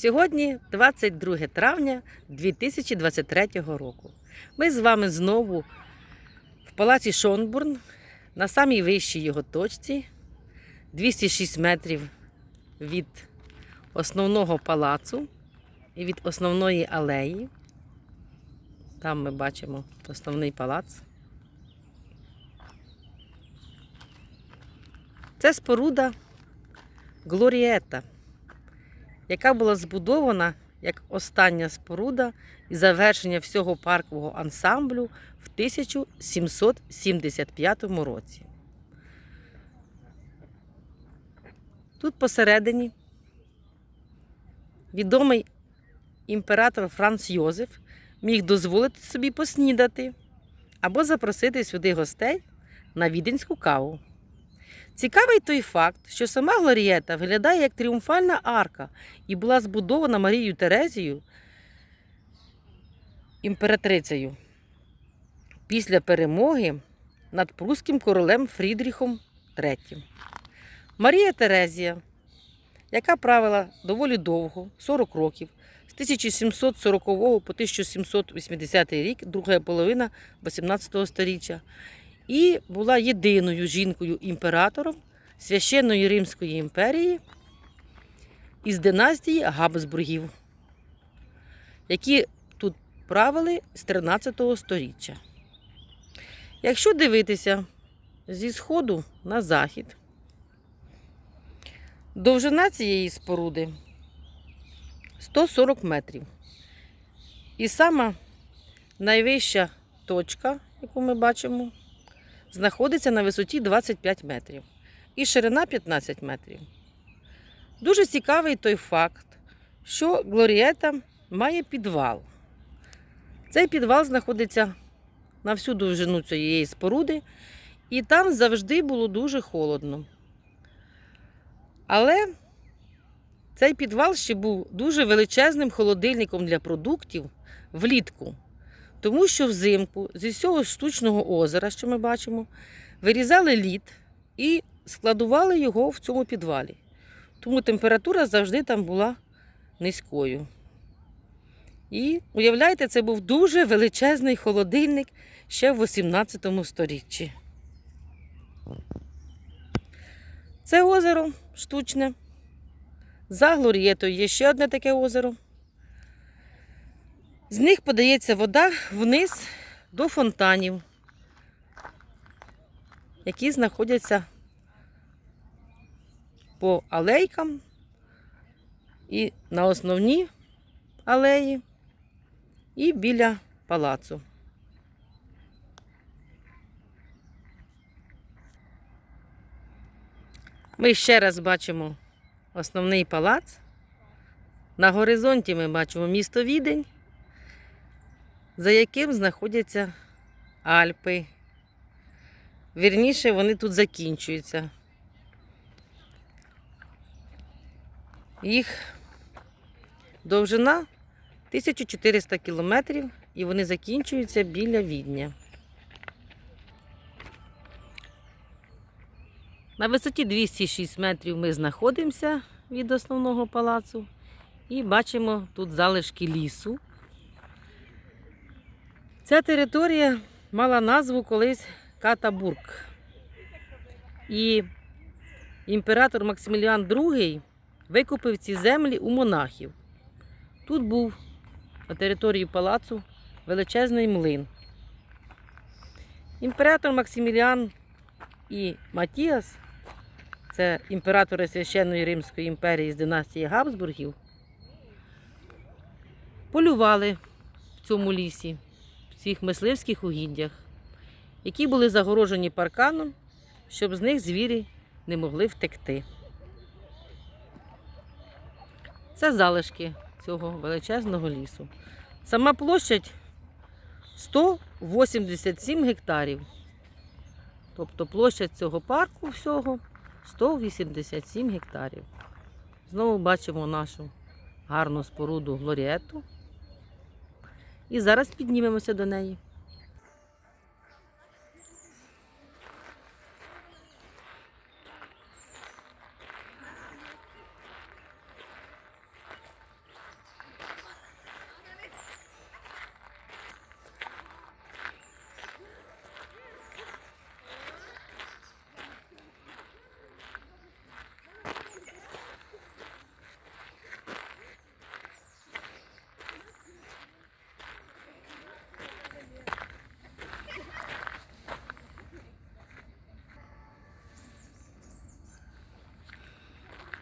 Сьогодні 22 травня 2023 року. Ми з вами знову в палаці Шонбурн на самій вищій його точці, 206 метрів від основного палацу і від основної алеї. Там ми бачимо основний палац. Це споруда Глорієта, яка була збудована як остання споруда і завершення всього паркового ансамблю в 1775 році. Тут посередині відомий імператор Франц Йозеф міг дозволити собі поснідати або запросити сюди гостей на віденську каву. Цікавий той факт, що сама Глорієта виглядає як тріумфальна арка і була збудована Марією Терезією, імператрицею, після перемоги над прусським королем Фрідріхом III. Марія Терезія, яка правила доволі довго, 40 років, з 1740 по 1780 рік, друга половина 18 століття, і була єдиною жінкою-імператором священної Римської імперії із династії Габсбургів, які тут правили з 13 століття. Якщо дивитися зі сходу на захід, довжина цієї споруди 140 метрів. І сама найвища точка, яку ми бачимо, знаходиться на висоті 25 метрів і ширина 15 метрів. Дуже цікавий той факт, що Глорієта має підвал. Цей підвал знаходиться на всю довжину цієї споруди, і там завжди було дуже холодно. Але цей підвал ще був дуже величезним холодильником для продуктів влітку. Тому що взимку зі всього штучного озера, що ми бачимо, вирізали лід і складували його в цьому підвалі. Тому температура завжди там була низькою. І уявляєте, це був дуже величезний холодильник ще в 18 сторіччі. Це озеро штучне. За Глорієтою є ще одне таке озеро. З них подається вода вниз до фонтанів, які знаходяться по алейкам і на основній алеї, і біля палацу. Ми ще раз бачимо основний палац. На горизонті ми бачимо місто Відень за яким знаходяться Альпи. Вірніше, вони тут закінчуються. Їх довжина 1400 кілометрів і вони закінчуються біля Відня. На висоті 206 метрів ми знаходимося від основного палацу і бачимо тут залишки лісу. Ця територія мала назву колись Катабург. І імператор Максиміліан II викупив ці землі у монахів. Тут був на території палацу величезний млин. Імператор Максиміліан і Матіас, це імператори Священної Римської імперії з династії Габсбургів, полювали в цьому лісі в мисливських угіддях, які були загорожені парканом, щоб з них звірі не могли втекти. Це залишки цього величезного лісу. Сама площадь 187 гектарів. Тобто площадь цього парку всього 187 гектарів. Знову бачимо нашу гарну споруду Глоріету. І зараз піднімемося до неї.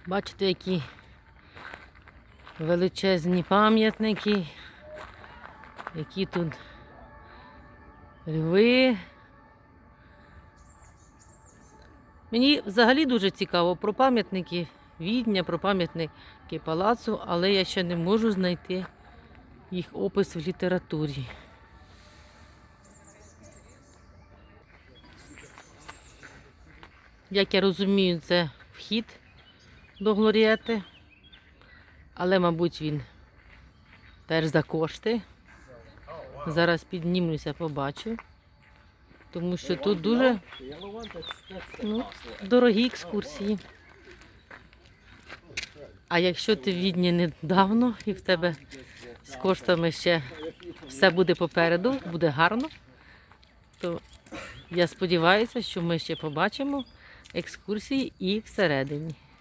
Бачите, які величезні пам'ятники, які тут льви. Мені взагалі дуже цікаво про пам'ятники Відня, про пам'ятники палацу, але я ще не можу знайти їх опис в літературі. Як я розумію, це вхід до Глорієти, але, мабуть, він теж за кошти. Зараз піднімуся, побачу. Тому що тут дуже ну, дорогі екскурсії. А якщо ти в Відні недавно і в тебе з коштами ще все буде попереду, буде гарно, то я сподіваюся, що ми ще побачимо екскурсії і всередині.